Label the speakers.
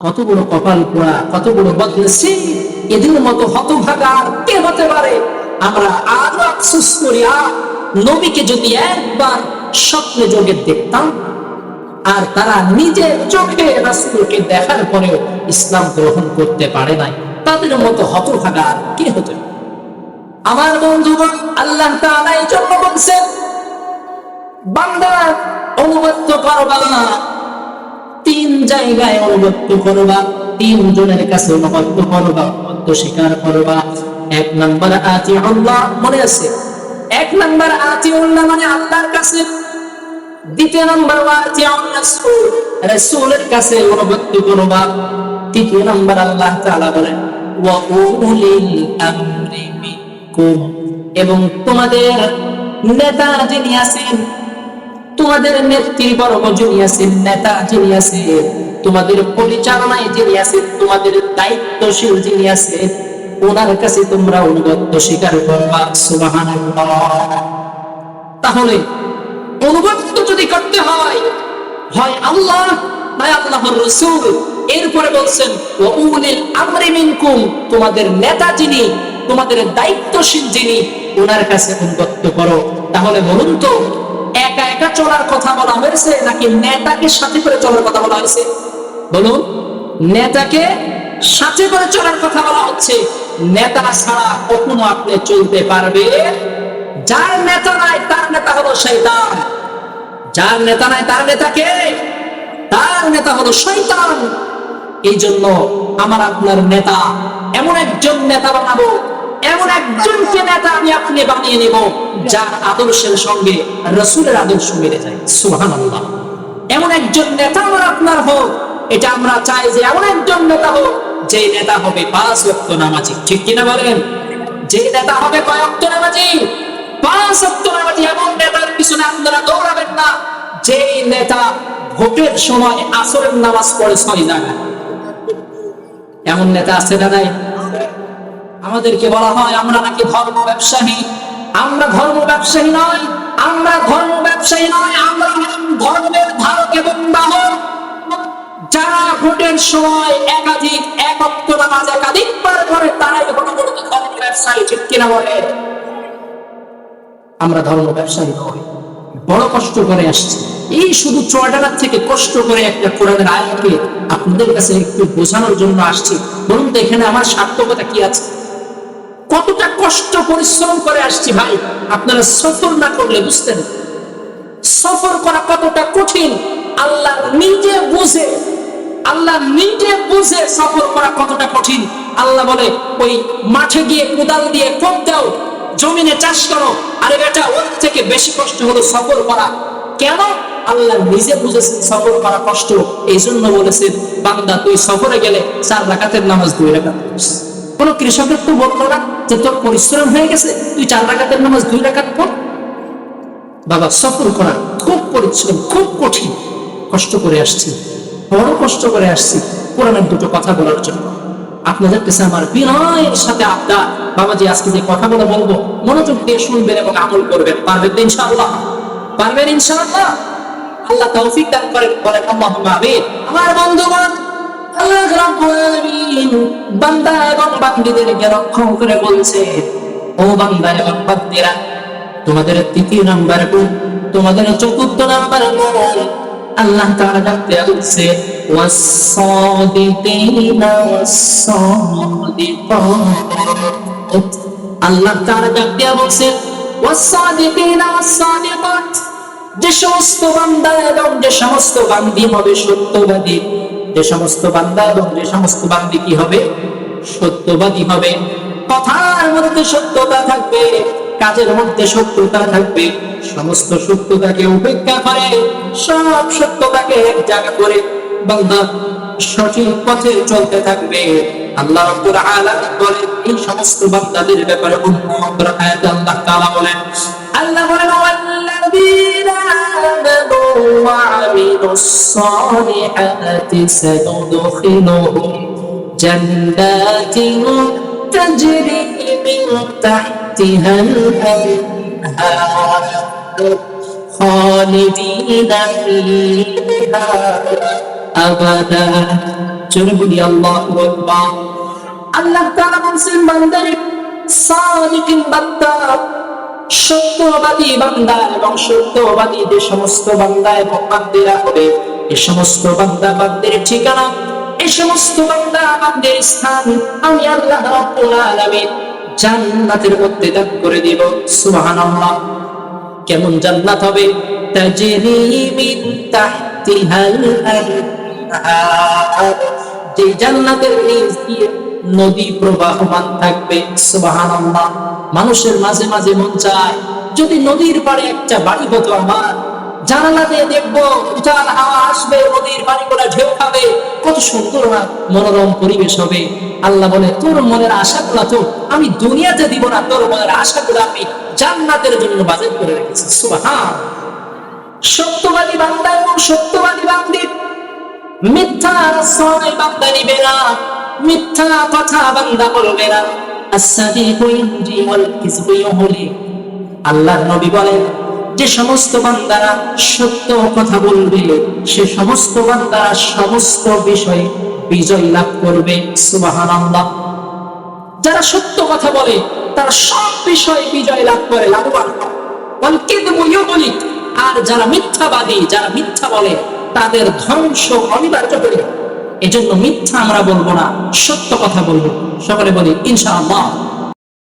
Speaker 1: কত বড় কপাল পোড়া কত বড় বদলেছি? এদের মতো হতভাগা আর কে হতে পারে? আমরা আরও আফসোস করি নবীকে যদি একবার স্বপ্নে যোগে দেখতাম, আর তারা নিজের চোখে রাসূলকে দেখার পরেও ইসলাম গ্রহণ করতে পারে নাই, তাদের মতো হতভাগা আর কে হতে? আমার বন্ধুগণ, আল্লাহ তাআলা এই জন্য বলছেন বান্দা অনুগত্য করবা না জায়গায় করবা তিন জনের কাছে করবা স্বীকার করবা। এক আতি আল্লাহ মনে আছে? এক আতি আল্লাহ মানে আল্লাহর কাছে। দ্বিতীয় আতি কাছে করবা। তৃতীয় আল্লাহ বলেন এবং তোমাদের নেতা যিনি আছেন তোমাদের নেতৃবর্গ যিনি আছেন নেতা যিনি আছেন তোমাদের পরিচালনায় যিনি আছেন তোমাদের দায়িত্বশীল যিনি আছেন ওনার কাছে তোমরা অনুগত্য স্বীকার করবা তাহলে অনুগত্য যদি করতে হয় হয় আল্লাহ নয় আল্লাহর রসুল, এরপরে বলছেন তোমাদের নেতা যিনি, তোমাদের দায়িত্বশীল যিনি, ওনার কাছে অনুগত্য করো। তাহলে বলুন তো একা একা চলার কথা বলা হয়েছে নাকি নেতাকে সাথে করে চলার কথা বলা হয়েছে? বলুন, নেতাকে সাথে করে চলার কথা বলা হচ্ছে। নেতা ছাড়া কখনো আপনি চলতে পারবে যার নেতা নাই, তার নেতা হলো শৈতান যার নেতা নাই, তার নেতা কে? তার নেতা হলো শৈতান এই জন্য আমার আপনার নেতা, এমন একজন নেতা বানাবো এমন একজনকে নেতা আমি আপনি বানিয়ে নেব, যার আদর্শের সঙ্গে রসুলের আদর্শ মেরে যায়। সুহান এমন একজন নেতা আমার আপনার হোক, এটা আমরা চাই যে এমন একজন নেতা হোক, যে নেতা হবে পাঁচ ওয়াক্ত নামাজি। ঠিক কিনা বলেন? যে নেতা হবে কয় ওয়াক্ত নামাজি? পাঁচ ওয়াক্ত নামাজি, এমন নেতার পিছনে আপনারা দৌড়াবেন না। যে নেতা ভোটের সময় আসরের নামাজ পড়ে ছয় জায়গায়। এমন নেতা আছে না নাই? আমাদেরকে বলা হয়, আমরা নাকি ধর্ম ব্যবসায়ী? আমরা ধর্ম ব্যবসায়ী নয়, আমরা ধর্ম ব্যবসায়ী নয়, আমরা ধর্মের ধারক এবং বাহক। যারা ভোটের সময় একাধিক একত্র নামাজ একাধিক বার করে তারাই মূলত ধর্ম ব্যবসায়ী, ঠিক কিনা বলে? আমরা ধর্ম ব্যবসায়ী নই, বড় কষ্ট করে আসছি। এই শুধু চুয়াডাঙ্গা থেকে কষ্ট করে একটা কোরআনের আয়াতকে আপনাদের কাছে একটু বোঝানোর জন্য আসছি। বলুন তো, এখানে আমার সার্থকতা কি আছে? কতটা কষ্ট, পরিশ্রম করে আসছি ভাই। আপনারা সফর না করলে বুঝতেন। সফর করা কতটা কঠিন, আল্লাহ নিজে বুঝে, আল্লাহ নিজে বুঝে সফর করা কতটা কঠিন। আল্লাহ বলে, ওই মাঠে গিয়ে কোদাল দিয়ে কোপ দাও, জমিনে চাষ করো। আরে বেটা, ওর থেকে বেশি কষ্ট হলো সফর করা। কেন? আল্লাহ নিজে বুঝেছেন সফর করা কষ্ট। এই জন্য বলেছেন, বান্দা, তুই সফরে গেলে চার রাকাতের নামাজ দুই পড়িস। কোনো কৃষকের তো বলল না যে তোর পরিশ্রম হয়ে গেছে, তুই চার রাকাতের নামাজ দুই রাকাত পড়। বাবা, সফর করা খুব পরিশ্রম, খুব কঠিন। কষ্ট করে আসছি, বড় কষ্ট করে আসছি কোরআনের দুটো কথা বলার জন্য। আপনাদের কাছে আমার বিনয়ের সাথে আবদার, বাবাজি আজকে যে কথাগুলো বলব, মনোযোগ দিয়ে শুনবেন এবং আমল করবেন, পারবেন তো ইনশাআল্লাহ? পারবেন ইনশাআল্লাহ? আল্লাহ তৌফিক দান করেন, বলেন আমিন। আমার বন্ধুগণ আল্লাহ বান্দা এবং বান্দীদেরকে রক্ষা করে বলছে, ও বান্দা এবং বান্দীরা, তোমাদের তৃতীয় নাম্বার গুণ, তোমাদের চতুর্থ নাম্বার গুণ। আল্লাহ ডাকতে আল্লাহ ডাকতে যে সমস্ত বান্দা এবং যে সমস্ত বান্দি হবে সত্যবাদী যে সমস্ত বান্দা এবং যে সমস্ত বান্দি কি হবে? সত্যবাদী হবে। কথার মধ্যে সত্যতা থাকবে, কাজের মধ্যে সত্যতা থাকবে। সমস্ত সত্যতাকে উপেক্ষা করে, সব সত্যতাকে এক জায়গা করে বান্দা সঠিক পথে চলতে থাকবে। আল্লাহ রাব্বুল আলামিন বলেন, এই সমস্ত বান্দাদের ব্যাপারে আয়াতে আল্লাহ তাআলা বলেন, আল্লাহ বলেন, ওয়াল্লাযীনা আমানু ওয়া আমিলুস সালিহাতি সানুদখিলুহুম জান্নাতিন تجري من تحتها الأنهار خالدين فيها أبدا জোরে বলি আল্লাহু আকবার আল্লাহ তাআলা বলছেন বান্দারে সাদিকিন বান্দা সত্যবাদী বান্দা এবং সত্যবাদী যে সমস্ত বান্দা এবং বান্দিরা হবে, এ সমস্ত বান্দা বান্দির ঠিকানা, এ সমস্ত বান্দা বান্দির স্থান আমি আল্লাহ রাব্বুল আলামিন জান্নাতের মধ্যে দান করে দিব, সুবহানাল্লাহ। কেমন জান্নাত হবে? তাজরি মিন তাহতিহাল আনহার। যে জান্নাতের নিচ দিয়ে নদী প্রবাহমান থাকবে মানুষের মাঝে মাঝে মন চায়, যদি নদীর পাড়ে একটা বাড়ি হতো আমার, জানালা দিয়ে দেখব উঠান হাওয়া আসবে, নদীর পানি করে ঢেউ খাবে, কত সুন্দর না মনোরম পরিবেশ হবে। আল্লাহ বলে, তোর মনের আশাগুলা তো আমি দুনিয়াতে দিব না, তোর মনের আশাগুলো আমি জান্নাতের জন্য বাজেট করে রেখেছি। সুবহান। সত্যবাদী বান্দা এবং সত্যবাদী বান্দি মিথ্যা আশ্রয় বান্দা নিবে না। মিথ্যা কথা বান্দা বলবে না। আল্লাহর নবী বলেন, যে সমস্ত বান্দারা সত্য কথা বলবে, সে সমস্ত বান্দারা সমস্ত বিষয়ে বিজয় লাভ করবে। সুবহানাল্লাহ। যারা সত্য কথা বলে, তারা সব বিষয়ে বিজয় লাভ করে, লাভবান আর যারা মিথ্যাবাদী, যারা মিথ্যা বলে, তাদের ধ্বংস অনিবার্য করে এজন্য মিথ্যা আমরা বলব না সত্য কথা বলব। সকলে বলি ইনশাআল্লাহ।